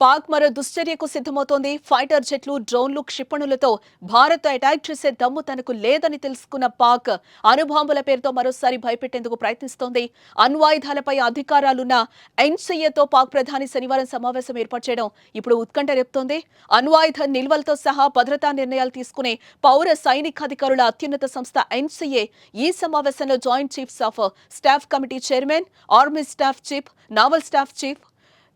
పాక్ మరో దుశ్చర్యకు సిద్ధమవుతోంది. ఫైటర్ జెట్లు డ్రోన్లు క్షిపణులతో భారత్ అటాక్ చేసే దమ్ము తనకు లేదని తెలుసుకున్న పాక్ అణుబాంబుల పేరుతో మరోసారి భయపెట్టేందుకు ప్రయత్నిస్తోంది. అణ్వాయుధాలపై అధికారాలున్న ఎన్సీఏతో పాక్ ప్రధాని శనివారం సమావేశం ఏర్పాటు చేయడం ఇప్పుడు ఉత్కంఠ రేపుతోంది. అణ్వాయుధ నిల్వలతో సహా భద్రతా నిర్ణయాలు తీసుకునే పౌర సైనికాధికారుల అత్యున్నత సంస్థ ఎన్సీఏ ఈ సమావేశంలో joint chiefs of staff committee chairman army staff chief naval staff chief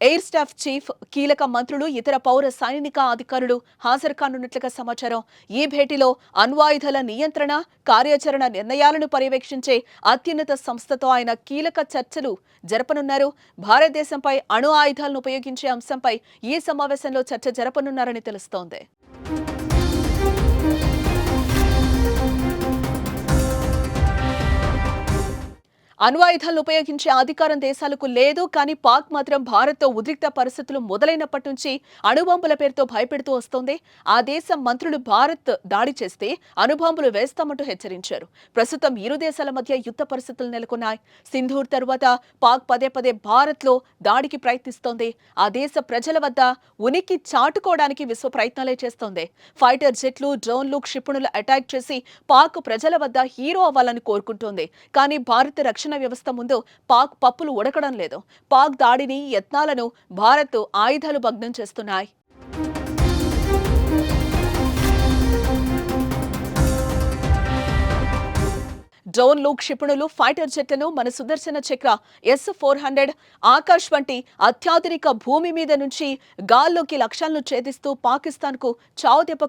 air staff chief కీలక మంత్రులు ఇతర పౌర సైనిక అధికారులు హాజరు కానున్నట్లుగా సమాచారం. ఈ భేటీలో అణ్వాయుధాల నియంత్రణ కార్యాచరణ నిర్ణయాలను పర్యవేక్షించే అత్యున్నత సంస్థతో ఆయన కీలక చర్చలు జరపనున్నారు. భారతదేశంపై అణు ఆయుధాలను ఉపయోగించే అంశంపై ఈ సమావేశంలో చర్చ జరపనున్నారని తెలుస్తోంది. అణ్వాయుధాలను ఉపయోగించే అధికారం దేశాలకు లేదు కానీ పాక్ మాత్రం భారత్తో ఉద్రిక్త పరిస్థితులు మొదలైనప్పటి నుంచి అణుబాంబుల పేరుతో భయపెడుతూ వస్తోంది. ఆ దేశం మంత్రులు భారత్ దాడి చేస్తే అణుబాంబులు వేస్తామంటూ హెచ్చరించారు. ప్రస్తుతం ఇరు దేశాల మధ్య యుద్ధ పరిస్థితులు నెలకొన్నాయి. సింధూర్ తరువాత పాక్ పదే పదే భారత్లో దాడికి ప్రయత్నిస్తోంది. ఆ దేశ ప్రజల వద్ద ఉనికి చాటుకోవడానికి విశ్వ ప్రయత్నాలే చేస్తోంది. ఫైటర్ జెట్లు డ్రోన్లు క్షిపణులు అటాక్ చేసి పాక్ ప్రజల వద్ద హీరో అవ్వాలని కోరుకుంటోంది. కానీ భారత రక్షణ వ్యవస్థ ముందు పాక్ పప్పులు ఉడకడం లేదు. పాక్ దాడిని యత్నాలను భారత్ ఆయుధాలు భగ్నం చేస్తున్నాయి. డ్రోన్లు క్షిపణులు ఫైటర్ జెట్లను మన Sudarshan Chakra S four hundred Akash వంటి అత్యాధునిక భూమి మీద నుంచి గాల్లోకి లక్ష్యాలను ఛేదిస్తూ పాకిస్తాన్కు చావు దెబ్బ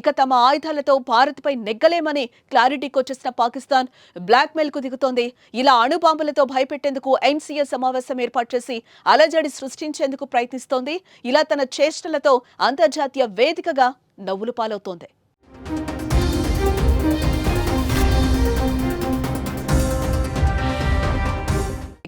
ఇక తమ ఆయుధాలతో భారత్పై నెగ్గలేమని క్లారిటీకి వచ్చేసిన పాకిస్తాన్ బ్లాక్మెయిల్కు దిగుతోంది. ఇలా అణుబాంబులతో భయపెట్టేందుకు ఎన్సీఏ సమావేశం ఏర్పాటు చేసి అలజడి సృష్టించేందుకు ప్రయత్నిస్తోంది. ఇలా తన చేష్టలతో అంతర్జాతీయ వేదికగా నవ్వులు పాలవుతోంది.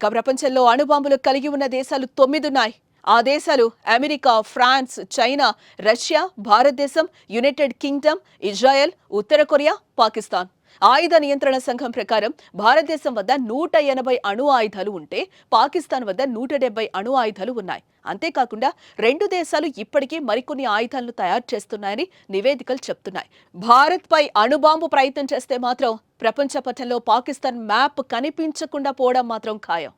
ఇక ప్రపంచంలో అణుబాంబులు కలిగి ఉన్న దేశాలు తొమ్మిదున్నాయి ఆ దేశాలు America France China Russia Bharatadesam United Kingdom Israel ఉత్తర కొరియా పాకిస్తాన్. ఆయుధ నియంత్రణ సంఘం ప్రకారం భారతదేశం వద్ద నూట ఎనభై అణు ఆయుధాలు ఉంటే పాకిస్తాన్ వద్ద నూట డెబ్బై అణు ఆయుధాలు ఉన్నాయి. అంతేకాకుండా రెండు దేశాలు ఇప్పటికే మరికొన్ని ఆయుధాలను తయారు చేస్తున్నాయని నివేదికలు చెప్తున్నాయి. భారత్పై అణుబాంబు ప్రయత్నం చేస్తే మాత్రం ప్రపంచ పటంలో పాకిస్తాన్ మ్యాప్ కనిపించకుండా పోవడం మాత్రం ఖాయం.